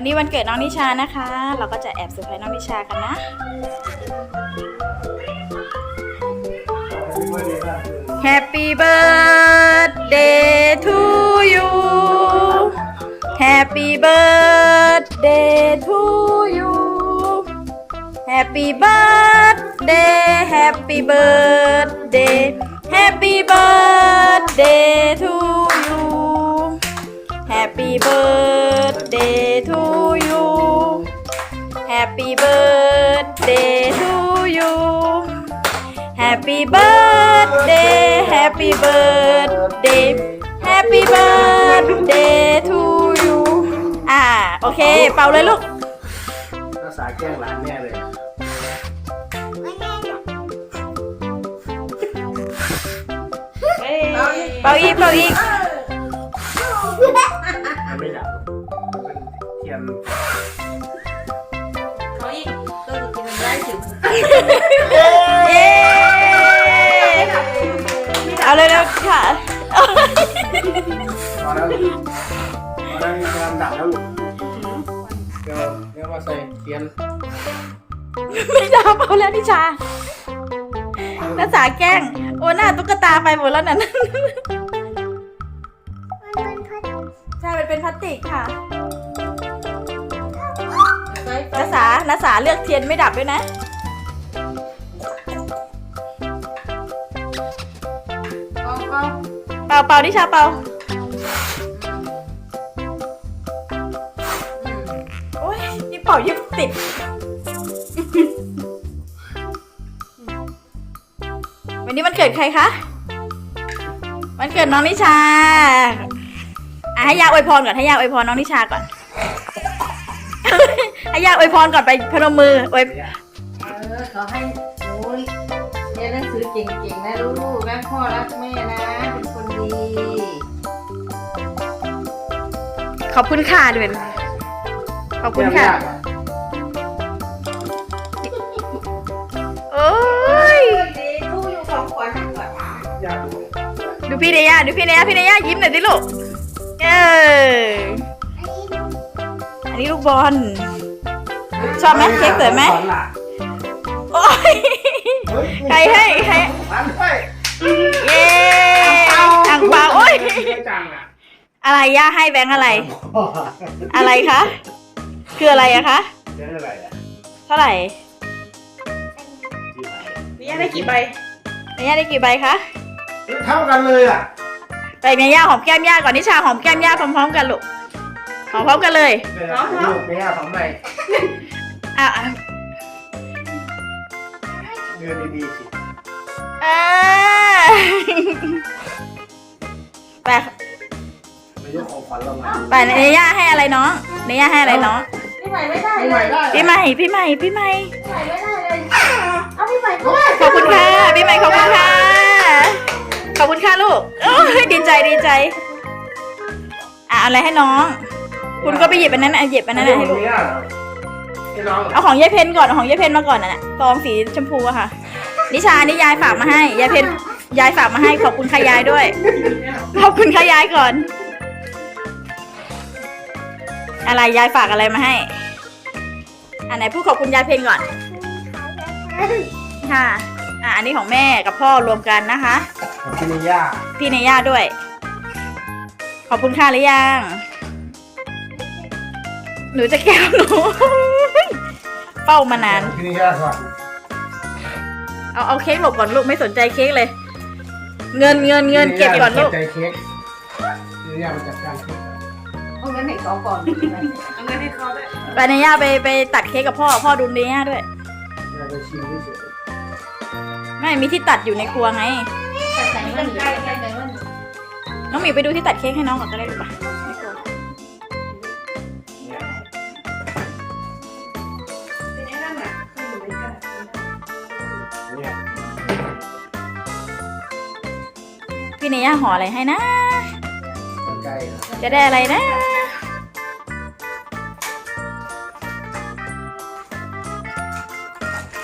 วันนี้วันเกิดน้องนิชานะคะ เราก็จะแอบเซอร์ไพรส์น้องนิชากันนะ Happy birthday to you Happy birthday to you Happy birthday Happy birthday Happy birthday to you Happy birthday birthday Happy birthday Happy birthday to you อ่า โอเค เป่าเลยลูก ภาษาแกล้งร้านแน่เลยเป่าอีกเป่าอีกมันไม่ดับมันเป็นเทียนเขาอีกก็จะกินได้ถึงเย้ พอแล้วลูกพอแล้วมีการดับแล้วลูกเดี๋ยวเดี๋ยวมาใส่เทียนไม่ได้เป่าแล้วนิชาภาษาแกล้ง โอ้หน้าตุ๊กตาไปหมดแล้วนั่นใช่มันเป็นพลาสติกค่ะไปไปนาสานาสาเลือกเทียนไม่ดับด้วยนะ เป่าเป่านิชาเป่าอืมโอ้ยยิ่งเป่ายิ่งติด วันนี้มันเกิดใครคะ มันเกิดน้องนิชาอะให้ยาอวยพรก่อนให้ยาอวยพรน้องนิชาก่อน ให้ยาอวยพรก่อนไปพนมมืออวยเออขอให้หนูเรียนหนังสือเก่งๆนะลูกรักพ่อรักแม่นะ ขอบคุณค่ะด้วยขอบคุณค่ะ โอ้ยดีทูอยู่ของขวัญก่อนยากดูดูพี่เนย่าดูพี่เนย่าพี่เนย่ายิ้มหน่อยสิลูก เออ อันนี้ลูกบอล ชอบไหมเค้กสวยไหมสอนล่ะโอ้ยเฮ้ย ใครให้ ใครร้านไปเย้ อะไรย่าให้แบงค์อะไร อะไรคะ คืออะไรอะคะเรื่องอะไรอะเท่าไหร่ที่ไหนนี่ได้กี่ใบเนย่าได้กี่ใบคะเท่ากันเลยอะไปเนย่าหอมแก้มย่าก่อนนิชาหอมแก้มย่าพร้อมๆกันลูกหอมพร้อมกันเลยเป็นลูกเนี่ยของใหม่อะอะเดินดีๆสิอ่าไปไป ยกของขวัญเรามาไปเนย่าให้อะไรน้องเนย่าให้อะไรน้องพี่ใหม่ไม่ได้ไม่เลไหวยได้พี่ใหม่พี่ใหม่พี่ใหม่พี่ใหม่ไม่ได้เลย เอาพี่ใหม่ก็ได้ขอบคุณค่ะพี่ใหม่ขอบคุณค่ะขอบคุณค่ะลูกโอ้ยดีใจดีใจอะเอาอะไรให้น้อง คุณก็ไปหยิบอันนั้นอะหยิบอันนั้นอะให้ลูก ให้น้องเอาของยายเพนก่อนเอาของยายเพนมาก่อนน่ะซองสีชมพูอะค่ะ นิชานี่ยายฝากมาให้ยายเพนยายฝากมาให้ขอบคุณค่ะยายด้วยขอบคุณค่ะยายก่อน อะไรยายฝากอะไรมาให้ อันไหนพูดขอบคุณยายเพนก่อน ค่ะ อะ อันนี้ของแม่กับพ่อรวมกันนะคะ ของพี่นิย่าพี่เนย่าด้วย ขอบคุณค่ะหรือยัง หนูจะแก้วหนู เฝ้ามานาน พี่นิย่าก่อนเอาเอาเค้กหลบก่อนลูกไม่สนใจเค้กเลย เงินเงินเงินเก็บก่อนลูกใจเค้กพี่นิย่ามาจัดการเค้กก่อน เอาเงินให้เขาก่อนเอาเงินให้เขาด้วยไปเนย่าไปไปตัดเค้กกับพ่อ พ่อดูเนย่าด้วยเราไปชิมเฉยไม่มีที่ตัดอยู่ในครัวไงใส่ใจมันใส่ใจมันน้องหมีไปดูที่ตัดเค้กให้น้องก่อนก็ได้ลูกปะในครัวๆเนี่ยเป็นไอ้นั่นน่ะเนี่ยพี่เนย่าห่ออะไรให้นะสนใจนะจะได้อะไรนะ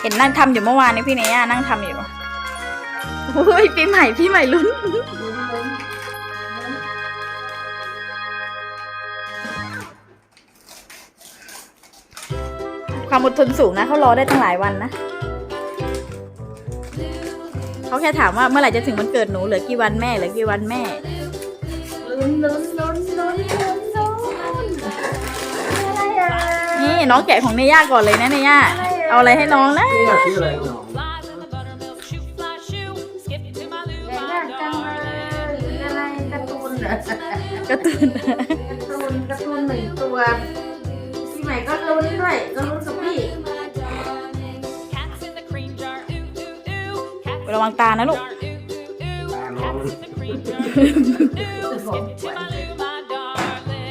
เห็นนั่งทำอยู่เมื่อวานนี้พี่เนย่านั่งทำอยู่โอ้ยปีใหม่พี่ใหม่ลุ้น ความอดทนสูงนะเขารอได้ตั้งหลายวันนะเขาแค่ถามว่าเมื่อไหร่จะถึงวันเกิดหนูเหลือกี่วันแม่เหลือกี่วันแม่ลุ้นลุ้นลุ้นลุ้นลุ้นลุ้นอะไรอะนี่น้องแกะของเนย่าก่อนเลยนะเนย่า เอาอะไรให้น้องนะนี่อยากซื้ออะไรหนอ Flies in the buttermilk shoe fly shoe. Skip to my loo, อยาก my ได้จังเลยอะไรการ์ตูนเหรอการะตูนการ์ตูนการ์ตูนหนึ่งตัวพี่ใหม่ก็ลุ้นด้วยก็ลุ้นกับพี่ Cats in the cream jar, ooh ooh ooh. Cats ระวังตานะลูก jar, ooh ooh ooh. ตาน้อง Cats in the cream jar, ooh ooh ooh. Skip to my loo, my darling.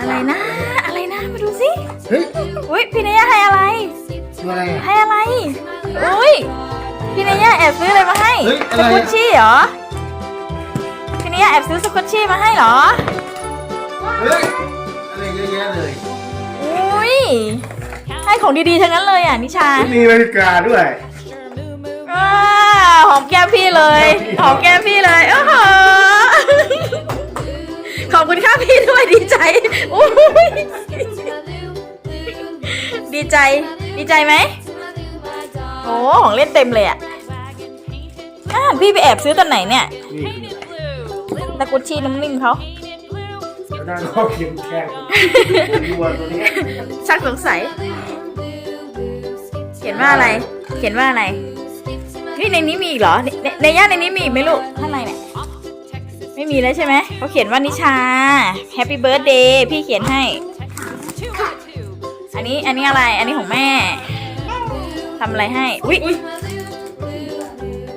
อะไรนะอะไร นะมาดูสิเฮ้ยอุ้ยพี่เนย่าให้อะไรตัวอะไรอะให้อะไร อุ้ยพี่เนย่าแอบซื้ออะไรมาให้เฮ้ยอะสไรอะกุชชี่เหรอ พี่เนย่าแอบซื้อสกุชชี่มาให้เหรอ เฮ้ยอะไรเยอะแยะเลยอุ้ยให้ของดีๆทั้งนั้นเลยอะนิชามีนาฬิกาด้วย Sure, moo moo. อ่าหอมแก้มพี่เลย หอมแก้มพี่เลยโอ้โห ขอบคุณค่ะพี่ด้วยดีใจอุ้ยดีใจ ดีใจไหมโอ้ของเล่นเต็มเลยอะ Wagon painted, อ่าพี่ไปแอบซื้อตอนไหนเนี่ยนี่ painted blue. ตะกุชชี่น้ำนิ่งเขา Painted blue. หน้าน้องเข็มแข็งรัวตัวนี้ชักสงสัย เขียนว่าอะไร เขียนว่าอะไรนี่ในนี้มีอีกเหรอ ในในในย่านในนี้มีอีกไหมลูกข้างใน ไม่มีแล้วใช่ไหมเขาเขียนว่านิชา Happy Birthday พี่เขียนให้ อันนี้อันนี้อะไรอันนี้ของแม่ทำอะไรให้อุ้ย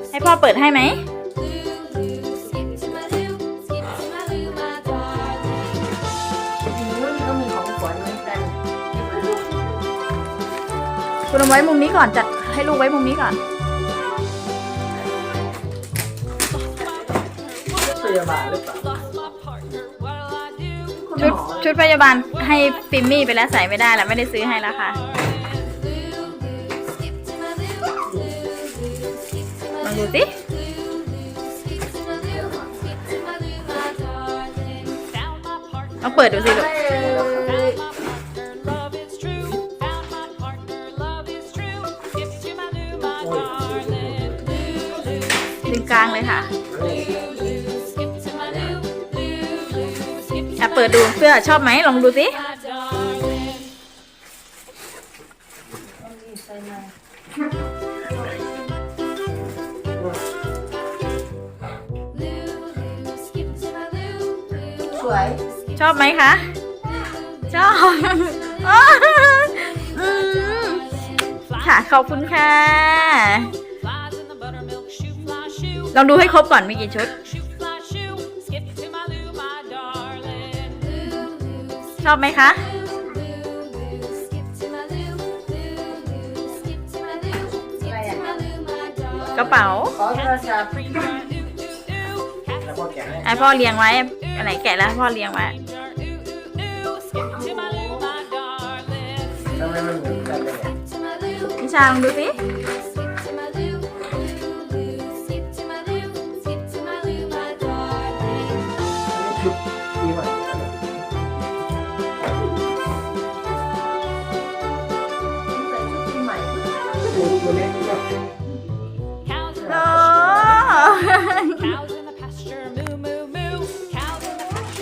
ให้พ่อเปิดให้ไหมคุณเอาไว้มุมนี้ก่อนจัดให้ลูกไว้มุมนี้ก่อน พยาบาลหรือเปล่าชุดชุดพยาบาลให้ปิมมี่ไปแล้วใส่ไม่ได้แล้วไม่ได้ซื้อให้แล้วค่ะลองดูสิลองเปิดดูสิลูกดึงกลางเลยค่ะ ปิดดูเสื้อชอบไหมลองดูสิ my darling. สวย ชอบไหมคะ ชอบอืมค่ะ ขอบคุณค่ะ Flies in the buttermilk shoe, fly shoe. ลองดูให้ครบก่อนมีกี่ชุด อบไหมคะ กระเป๋าขอโทรศัพท์ Cream jar, ooh, ooh, ooh. Cats แล้วพ่อแกะให้ไอพ่อเลี้ยงไว้อันไหนแกะแล้วพ่อเลี้ยงไว้ jar, ooh, ooh, ooh. Skip to my loo, my darling. ทำไมมันเหมือนกันเลยอะนิชาลองดูสิ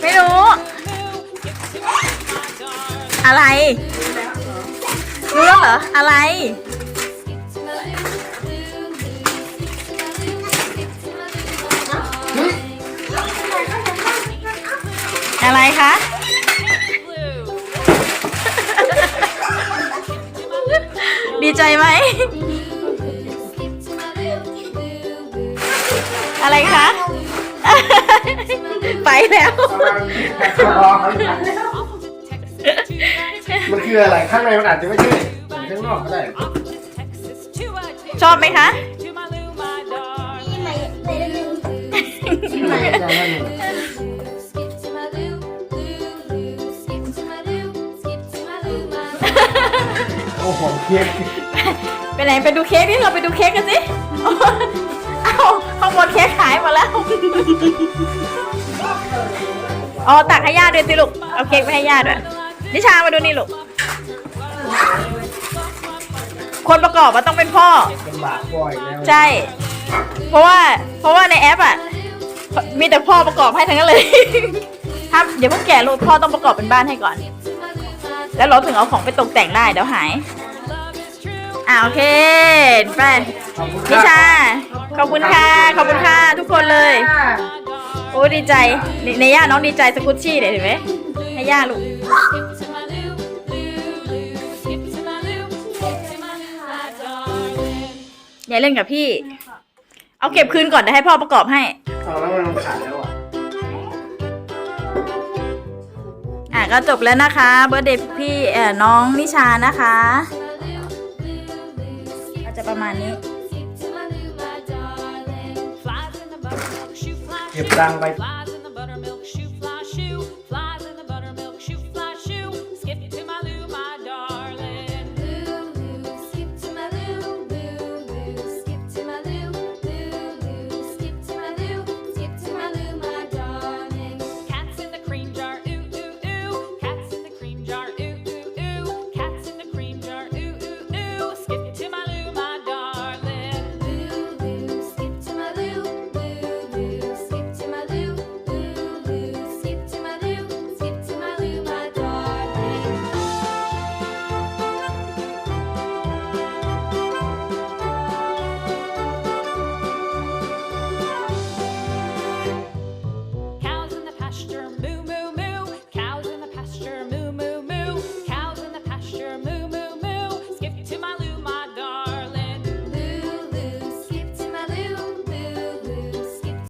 ไม่รู้ อะไร รู้แล้วเหรอ อะไร อะไรคะ ดีใจไหม อะไรคะ ไปแล้ว มันคืออะไรข้างในมันอาจจะไม่ใช่เหมือนข้างนอกก็ได้ Off to Texas, two by two. ชอบไหมคะ To my loo, my darling. ที่ไหนกันนั่นโอ้โหเค้ก ไปไหนไปดูเค้กนี่เราไปดูเค้กกันสิเอา ข้างบนเค้กหายหมดแล้ว อ๋อตักให้ย่าด้วยสิลูก เอาเค้กไปให้ย่าด้วย นิชามาดูนี่ลูก My partner, สนอเลยคนประกอบมันต้องเป็นพ่อลำบากบ่อยแล้วใช่ เพราะว่าเพราะว่าในแอปอะ มีแต่พ่อประกอบให้ทั้งนั้นเลยครับเดี๋ยวพวกแกะลูกพ่อต้องประกอบเป็นบ้านให้ก่อน แล้วเราถึงเอาของไปตกแต่งได้เดี๋ยวหาย อ่าโอเคไป ขอบคุณคนิรับชา ขอบคุณค่ะ ขอบคุณค่ะ ทุกคนเลยค่ะโอ้ดีใจในในย่าน้องดีใจสกุชชี่เลยเห็นไหมให้ย่าลูก Skip to my loo, loo, loo. Skip to my loo, skip to my loo, my darling. อย่าเล่นกับพี่ เอาเก็บคืนก่อนเดี๋ยวให้พ่อประกอบให้ เอาแล้วมันขาดแล้วอะอะก็จบแล้วนะคะเบอร์เดย์พี่เอ่อน้องนิชานะคะ ก็จะประมาณนี้ nghiệp đang bay